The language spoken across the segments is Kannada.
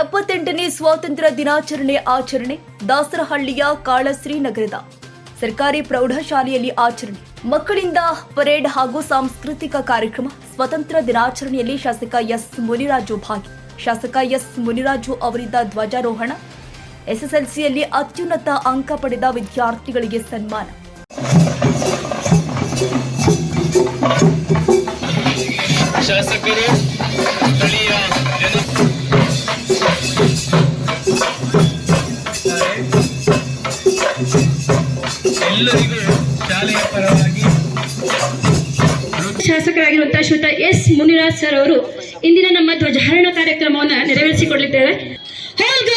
ಎಪ್ಪತ್ತೆಂಟನೇ ಸ್ವಾತಂತ್ರ್ಯ ದಿನಾಚರಣೆ ಆಚರಣೆ ದಾಸರಹಳ್ಳಿಯ ಕಾಳಶ್ರೀ ನಗರದ ಸರ್ಕಾರಿ ಪ್ರೌಢಶಾಲೆಯಲ್ಲಿ ಆಚರಣೆ, ಮಕ್ಕಳಿಂದ ಪರೇಡ್ ಹಾಗೂ ಸಾಂಸ್ಕೃತಿಕ ಕಾರ್ಯಕ್ರಮ ಸ್ವತಂತ್ರ ದಿನಾಚರಣೆಯಲ್ಲಿ ಶಾಸಕ ಎಸ್ ಮುನಿರಾಜು ಭಾಗಿ, ಶಾಸಕ ಎಸ್ ಮುನಿರಾಜು ಅವರಿಂದ ಧ್ವಜಾರೋಹಣ, ಎಸ್ಎಸ್ಎಲ್ಸಿಯಲ್ಲಿ ಅತ್ಯುನ್ನತ ಅಂಕ ಪಡೆದ ವಿದ್ಯಾರ್ಥಿಗಳಿಗೆ ಸನ್ಮಾನ. ಶಾಸಕರು, ಸ್ಥಳೀಯ ಶಾಸಕರಾಗಿರುವಂತಹ ಶ್ರೀತ ಎಸ್ ಮುನಿರಾಜ್ ಸರ್ ಅವರು ಇಂದಿನ ನಮ್ಮ ಧ್ವಜಾರೋಹಣ ಕಾರ್ಯಕ್ರಮವನ್ನು ನೆರವೇರಿಸಿಕೊಡಲಿದ್ದೇವೆ. Thank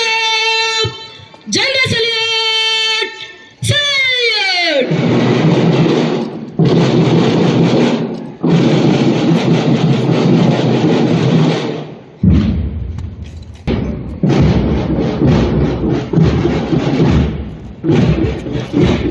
up!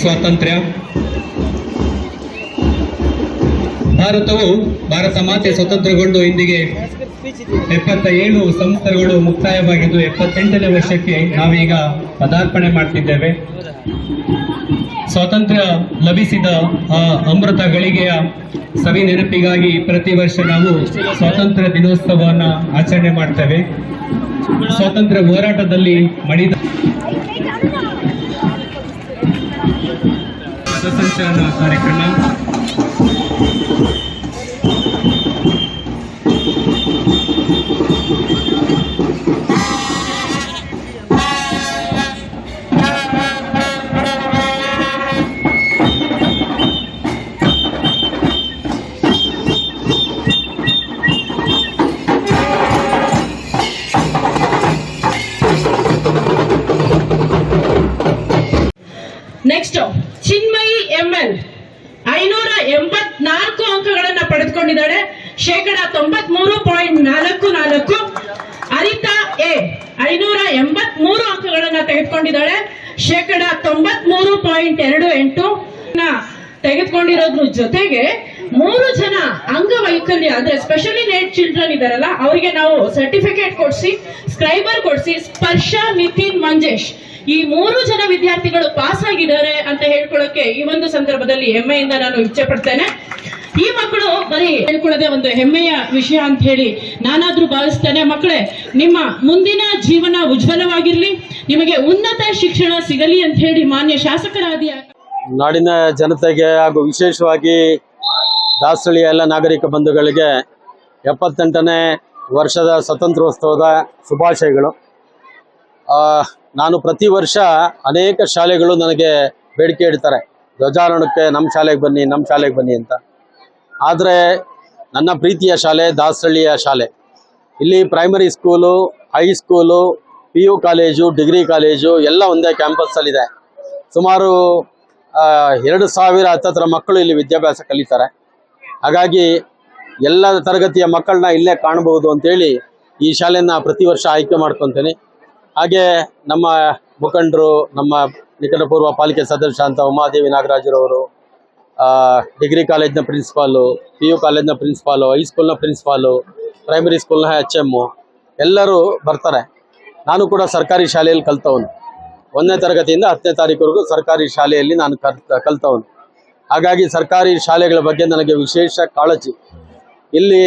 ಸ್ವಾತಂತ್ರ್ಯ. ಭಾರತವು ಭಾರತ ಮಾತೆ ಸ್ವತಂತ್ರಗೊಂಡು ಇಂದಿಗೆ ಎಪ್ಪತ್ತ ಏಳು ಸಂಸ್ಥೆಗಳು ಮುಕ್ತಾಯವಾಗಿದ್ದು ಎಪ್ಪತ್ತೆಂಟನೇ ವರ್ಷಕ್ಕೆ ನಾವೀಗ ಪದಾರ್ಪಣೆ ಮಾಡ್ತಿದ್ದೇವೆ. ಸ್ವಾತಂತ್ರ್ಯ ಲಭಿಸಿದ ಆ ಅಮೃತ ಗಳಿಗೆಯ ಸವಿ ನೆನಪಿಗಾಗಿ ಪ್ರತಿ ವರ್ಷ ನಾವು ಸ್ವಾತಂತ್ರ್ಯ ದಿನೋತ್ಸವವನ್ನು ಆಚರಣೆ ಮಾಡ್ತೇವೆ. ಸ್ವಾತಂತ್ರ್ಯ ಹೋರಾಟದಲ್ಲಿ పదసంచలన కార్యక్రమం Thank you. ಎಂಬತ್ನಾಲ್ಕು ಅಂಕಗಳನ್ನ ಪಡೆದುಕೊಂಡಿದ್ದಾಳೆ ಶೇಕಡ ತೊಂಬತ್ಮೂರು ಪಾಯಿಂಟ್ ನಾಲ್ಕು ನಾಲ್ಕು. ಅರಿತಾ ಎ, ಐನೂರ ಎಂಬತ್ಮೂರು ಅಂಕಗಳನ್ನ ತೆಗೆದುಕೊಂಡಿದ್ದಾಳೆ ಶೇಕಡ ತೊಂಬತ್ಮೂರು ಪಾಯಿಂಟ್ ಎರಡು ಎಂಟು ತೆಗೆದುಕೊಂಡಿರೋದ್ರ ಜೊತೆಗೆ ಮೂರು ಜನ ಅಂಗವೈಕಲ್ಯ, ಅಂದ್ರೆ ಸ್ಪೆಷಲಿ ನೇಡ್ ಚಿಲ್ಡ್ರನ್ ಇದಾರಲ್ಲ, ಅವರಿಗೆ ನಾವು ಸರ್ಟಿಫಿಕೇಟ್ ಕೊಡಿಸಿ ಸ್ಕ್ರೈಬರ್ ಕೊಡಿಸಿ, ಸ್ಪರ್ಶ ನಿತಿನ್ ಮಂಜೇಶ್. ಈ ಮೂರು ಜನ ವಿದ್ಯಾರ್ಥಿಗಳು ಪಾಸ್ ಆಗಿದ್ದಾರೆ ಅಂತ ಹೇಳ್ಕೊಳ್ಳೋಕೆ ಈ ಒಂದು ಸಂದರ್ಭದಲ್ಲಿ ಹೆಮ್ಮೆಯಿಂದ ನಾನು ಇಚ್ಛೆ ಪಡ್ತೇನೆ. ಈ ಮಕ್ಕಳು ಬರೀ ಹೇಳ್ಕೊಳ್ಳೋದೇ ಒಂದು ಹೆಮ್ಮೆಯ ವಿಷಯ ಅಂತ ಹೇಳಿ ನಾನಾದ್ರೂ ಭಾವಿಸ್ತೇನೆ. ಮಕ್ಕಳೇ, ನಿಮ್ಮ ಮುಂದಿನ ಜೀವನ ಉಜ್ವಲವಾಗಿರ್ಲಿ, ನಿಮಗೆ ಉನ್ನತ ಶಿಕ್ಷಣ ಸಿಗಲಿ ಅಂತ ಹೇಳಿ ಮಾನ್ಯ ಶಾಸಕರಾದಿಯ ನಾಡಿನ ಜನತೆಗೆ ಹಾಗೂ ವಿಶೇಷವಾಗಿ ದಾಸಳಿಯ ಎಲ್ಲ ನಾಗರಿಕ ಬಂಧುಗಳಿಗೆ ಎಪ್ಪತ್ತೆಂಟನೇ ವರ್ಷದ ಸ್ವತಂತ್ರೋತ್ಸವದ ಶುಭಾಶಯಗಳು. ನಾನು ಪ್ರತಿ ವರ್ಷ ಅನೇಕ ಶಾಲೆಗಳು ನನಗೆ ಬೇಡಿಕೆ ಇಡ್ತಾರೆ. ಧ್ವಜಾರೋಹಣಕ್ಕೆ ನಮ್ಮ ಶಾಲೆಗೆ ಬನ್ನಿ ನಮ್ಮ ಶಾಲೆಗೆ ಬನ್ನಿ ಅಂತ. ಆದರೆ ನನ್ನ ಪ್ರೀತಿಯ ಶಾಲೆ ದಾಸಹಳ್ಳಿಯ ಶಾಲೆ. ಇಲ್ಲಿ primary school high school P U college degree college ಎಲ್ಲ ಒಂದೇ ಕ್ಯಾಂಪಸ್ಸಲ್ಲಿದೆ ಸುಮಾರು ಎರಡು ಸಾವಿರ ಹತ್ತತ್ರ ಮಕ್ಕಳು ಇಲ್ಲಿ ವಿದ್ಯಾಭ್ಯಾಸ ಕಲಿತಾರೆ. ಹಾಗಾಗಿ ಎಲ್ಲ ತರಗತಿಯ ಮಕ್ಕಳನ್ನ ಇಲ್ಲೇ ಕಾಣಬಹುದು ಅಂತೇಳಿ ಈ ಶಾಲೆಯನ್ನು ಪ್ರತಿ ವರ್ಷ ಆಯ್ಕೆ ಮಾಡ್ಕೊತೇನೆ. ಹಾಗೆ ನಮ್ಮ ಮುಖಂಡರು, ನಮ್ಮ ನಿಕಟಪೂರ್ವ ಪಾಲಿಕೆ ಸದಸ್ಯ ಅಂತ ಉಮಾದೇವಿ ನಾಗರಾಜರವರು ಡಿಗ್ರಿ ಕಾಲೇಜ್ನ ಪ್ರಿನ್ಸಿಪಾಲು ಪಿ ಯು ಕಾಲೇಜ್ನ ಪ್ರಿನ್ಸಿಪಾಲು ಹೈಸ್ಕೂಲ್ನ ಪ್ರಿನ್ಸಿಪಾಲು, ಪ್ರೈಮರಿ ಸ್ಕೂಲ್ನ ಎಚ್ ಎಮ್ಮು ಎಲ್ಲರೂ ಬರ್ತಾರೆ. ನಾನು ಕೂಡ ಸರ್ಕಾರಿ ಶಾಲೆಯಲ್ಲಿ ಕಲ್ತವನು. ಒಂದನೇ ತರಗತಿಯಿಂದ ಹತ್ತನೇ ತಾರೀಕುವರೆಗೂ ಸರ್ಕಾರಿ ಶಾಲೆಯಲ್ಲಿ ನಾನು ಕಲ್, ಕಲ್ತವನು. ಹಾಗಾಗಿ ಸರ್ಕಾರಿ ಶಾಲೆಗಳ ಬಗ್ಗೆ ನನಗೆ ವಿಶೇಷ ಕಾಳಜಿ. ಇಲ್ಲಿ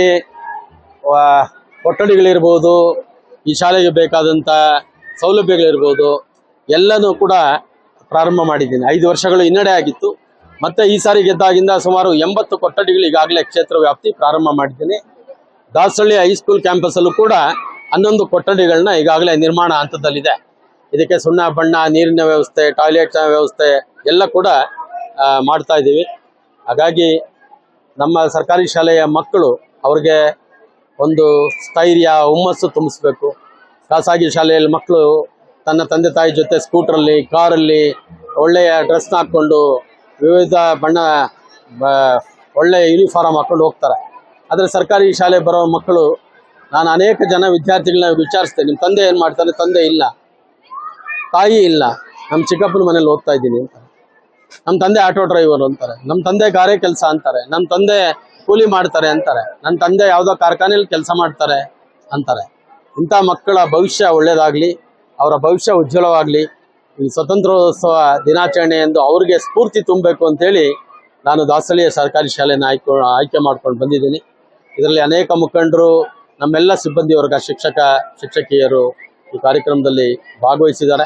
ಕೊಠಡಿಗಳಿರ್ಬೋದು, ಈ ಶಾಲೆಗೆ ಬೇಕಾದಂಥ ಸೌಲಭ್ಯಗಳಿರ್ಬೋದು, ಎಲ್ಲನೂ ಕೂಡ ಪ್ರಾರಂಭ ಮಾಡಿದ್ದೀನಿ. ಐದು ವರ್ಷಗಳು ಹಿನ್ನಡೆ ಆಗಿತ್ತು. ಮತ್ತೆ ಈ ಸಾರಿ ಗೆದ್ದಾಗಿಂದ ಸುಮಾರು ಎಂಬತ್ತು ಕೊಠಡಿಗಳು ಈಗಾಗಲೇ ಕ್ಷೇತ್ರ ವ್ಯಾಪ್ತಿ ಪ್ರಾರಂಭ ಮಾಡಿದ್ದೀನಿ. ದಾಸಹಳ್ಳಿ ಹೈಸ್ಕೂಲ್ ಕ್ಯಾಂಪಸ್ಸಲ್ಲೂ ಕೂಡ ಹನ್ನೊಂದು ಕೊಠಡಿಗಳನ್ನ ಈಗಾಗಲೇ ನಿರ್ಮಾಣ ಹಂತದಲ್ಲಿದೆ. ಇದಕ್ಕೆ ಸುಣ್ಣ, ಬಣ್ಣ, ನೀರಿನ ವ್ಯವಸ್ಥೆ ಟಾಯ್ಲೆಟ್ ವ್ಯವಸ್ಥೆ ಎಲ್ಲ ಕೂಡ ಮಾಡ್ತಾ ಇದ್ದೀವಿ. ಹಾಗಾಗಿ ನಮ್ಮ ಸರ್ಕಾರಿ ಶಾಲೆಯ ಮಕ್ಕಳು ಅವ್ರಿಗೆ ಒಂದು ಸ್ಥೈರ್ಯ, ಹುಮ್ಮಸ್ಸು ತುಂಬಿಸ್ಬೇಕು. ಖಾಸಗಿ ಶಾಲೆಯಲ್ಲಿ ಮಕ್ಕಳು ತನ್ನ ತಂದೆ ತಾಯಿ ಜೊತೆ ಸ್ಕೂಟ್ರಲ್ಲಿ, ಕಾರಲ್ಲಿ ಒಳ್ಳೆಯ ಡ್ರೆಸ್ನ ಹಾಕ್ಕೊಂಡು ವಿವಿಧ ಬಣ್ಣ ಒಳ್ಳೆಯ ಯೂನಿಫಾರ್ಮ್ ಹಾಕ್ಕೊಂಡು ಹೋಗ್ತಾರೆ. ಆದರೆ ಸರ್ಕಾರಿ ಶಾಲೆ ಬರೋ ಮಕ್ಕಳು, ನಾನು ಅನೇಕ ಜನ ವಿದ್ಯಾರ್ಥಿಗಳನ್ನ ವಿಚಾರಿಸ್ತೇನೆ. ನಿಮ್ಮ ತಂದೆ ಏನು ಮಾಡ್ತಾನೆ? ತಂದೆ ಇಲ್ಲ. ತಾಯಿ ಇಲ್ಲ. ನಮ್ಮ ಚಿಕ್ಕಪ್ಪನ ಮನೇಲಿ ಹೋಗ್ತಾ ಇದ್ದೀನಿ ಅಂತ. ನಮ್ಮ ತಂದೆ ಆಟೋ ಡ್ರೈವರ್ ಅಂತಾರೆ. ನಮ್ಮ ತಂದೆ ಗಾರೆ ಕೆಲಸ ಅಂತಾರೆ. ನಮ್ಮ ತಂದೆ ಕೂಲಿ ಮಾಡ್ತಾರೆ ಅಂತಾರೆ. ನನ್ನ ತಂದೆ ಯಾವುದೋ ಕಾರ್ಖಾನೆಯಲ್ಲಿ ಕೆಲಸ ಮಾಡ್ತಾರೆ ಅಂತಾರೆ. ಇಂಥ ಮಕ್ಕಳ ಭವಿಷ್ಯ ಒಳ್ಳೆಯದಾಗಲಿ ಅವರ ಭವಿಷ್ಯ ಉಜ್ವಲವಾಗಲಿ, ಈ ಸ್ವತಂತ್ರೋತ್ಸವ ದಿನಾಚರಣೆ ಎಂದು ಅವ್ರಿಗೆ ಸ್ಫೂರ್ತಿ ತುಂಬಬೇಕು ಅಂತೇಳಿ ನಾನು ದಾಸಳಿಯ ಸರ್ಕಾರಿ ಶಾಲೆಯನ್ನು ಆಯ್ಕೆ ಆಯ್ಕೆ ಮಾಡ್ಕೊಂಡು ಬಂದಿದ್ದೀನಿ. ಇದರಲ್ಲಿ ಅನೇಕ ಮುಖಂಡರು, ನಮ್ಮೆಲ್ಲ ಸಿಬ್ಬಂದಿ ವರ್ಗ ಶಿಕ್ಷಕ, ಶಿಕ್ಷಕಿಯರು ಈ ಕಾರ್ಯಕ್ರಮದಲ್ಲಿ ಭಾಗವಹಿಸಿದ್ದಾರೆ.